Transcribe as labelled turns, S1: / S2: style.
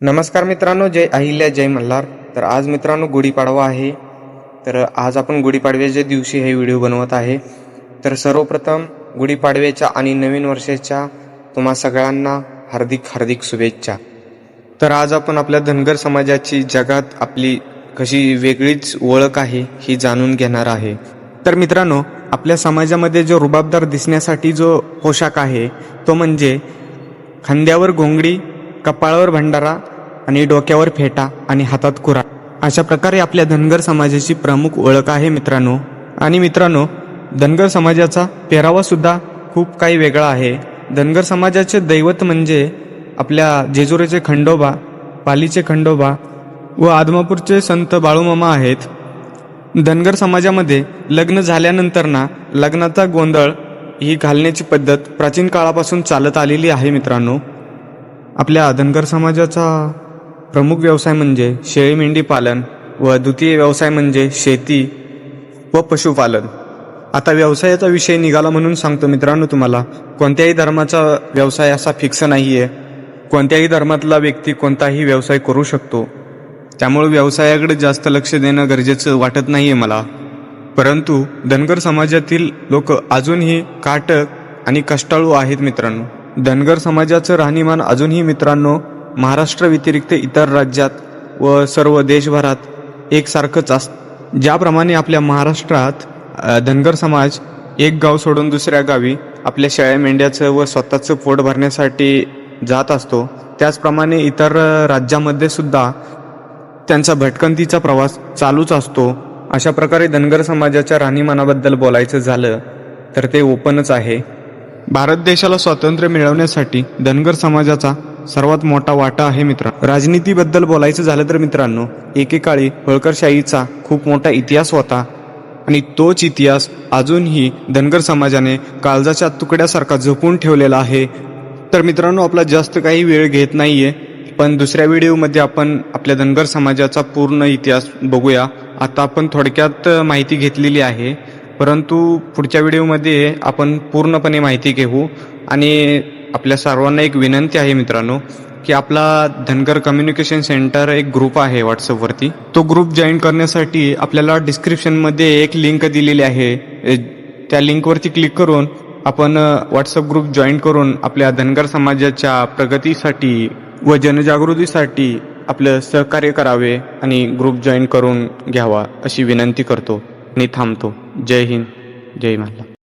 S1: नमस्कार मित्रांनो जय अहिल्या जय मल्हार. तर आज मित्रांनो गुढीपाडवा आहे. तर आज आपण गुढीपाडव्याच्या दिवशी हे व्हिडिओ बनवत आहे. तर सर्वप्रथम गुढीपाडव्याच्या आणि नवीन वर्षाच्या तुम्हा सगळ्यांना हार्दिक हार्दिक शुभेच्छा. तर आज आपण आपल्या धनगर समाजाची जगात आपली कशी वेगळीच ओळख आहे ही जाणून घेणार आहे. तर मित्रांनो आपल्या समाजामध्ये जो रुबाबदार दिसण्यासाठी जो पोशाख आहे तो म्हणजे खांद्यावर घोंगडी कपाळावर भंडारा आणि डोक्यावर फेटा आणि हातात कुरा अशा प्रकारे आपल्या धनगर समाजाची प्रमुख ओळख आहे मित्रांनो. आणि मित्रांनो धनगर समाजाचा पेहरावासुद्धा खूप काही वेगळा आहे. धनगर समाजाचे दैवत म्हणजे आपल्या जेजुरीचे खंडोबा पालीचे खंडोबा व आदमापूरचे संत बाळूमामा आहेत. धनगर समाजामध्ये लग्न झाल्यानंतर ना लग्नाचा गोंधळ ही घालण्याची पद्धत प्राचीन काळापासून चालत आलेली आहे मित्रांनो. आपल्या धनगर समाजाचा प्रमुख व्यवसाय म्हणजे शेळी मेंढी पालन व द्वितीय व्यवसाय म्हणजे शेती व पशुपालन. आता व्यवसायाचा विषय निघाला म्हणून सांगतो मित्रांनो तुम्हाला कोणत्याही धर्माचा व्यवसाय असा फिक्स नाही आहे कोणत्याही धर्मातला व्यक्ती कोणताही व्यवसाय करू शकतो. त्यामुळे व्यवसायाकडे जास्त लक्ष देणं गरजेचं वाटत नाही आहे मला. परंतु धनगर समाजातील लोक अजूनही काटक आणि कष्टाळू आहेत मित्रांनो. धनगर समाजाचं राहणीमान अजूनही मित्रांनो महाराष्ट्र व्यतिरिक्त इतर राज्यात व सर्व देशभरात एकसारखंच अस ज्याप्रमाणे आपल्या महाराष्ट्रात धनगर समाज एक गाव सोडून दुसऱ्या गावी आपल्या शेळ्या मेंढ्याचं व स्वतःचं पोट भरण्यासाठी जात असतो. त्याचप्रमाणे इतर राज्यामध्ये सुद्धा त्यांचा भटकंतीचा प्रवास चालूच असतो. अशा प्रकारे धनगर समाजाच्या राहणीमानाबद्दल बोलायचं झालं तर ते ओपनच आहे. भारत देशाला स्वातंत्र्य मिळवण्यासाठी धनगर समाजाचा सर्वात मोठा वाटा आहे मित्र. राजनीतीबद्दल बोलायचं झालं तर मित्रांनो एकेकाळी होळकरशाहीचा खूप मोठा इतिहास होता. आणि तोच इतिहास अजूनही धनगर समाजाने काळजाच्या तुकड्यासारखा जपून ठेवलेला आहे. तर मित्रांनो आपला जास्त काही वेळ घेत नाहीये पण दुसऱ्या व्हिडिओमध्ये आपण आपल्या धनगर समाजाचा पूर्ण इतिहास बघूया. आता आपण थोडक्यात माहिती घेतलेली आहे. परंतु पुढच्या व्हिडिओमध्ये आपण पूर्णपणे माहिती घेऊ आणि आपल्या सर्वांना एक विनंती आहे मित्रांनो की आपला धनगर कम्युनिकेशन सेंटर एक ग्रुप आहे व्हॉट्सअपवरती तो ग्रुप जॉईन करण्यासाठी आपल्याला डिस्क्रिप्शनमध्ये एक लिंक दिलेली आहे. त्या लिंकवरती क्लिक करून आपण व्हॉट्सअप ग्रुप जॉईन करून आपल्या धनगर समाजाच्या प्रगतीसाठी व जनजागृतीसाठी आपलं सहकार्य करावे आणि ग्रुप जॉईन करून घ्यावा अशी विनंती करतो आणि थांबतो. जय हिंद जय मल्हार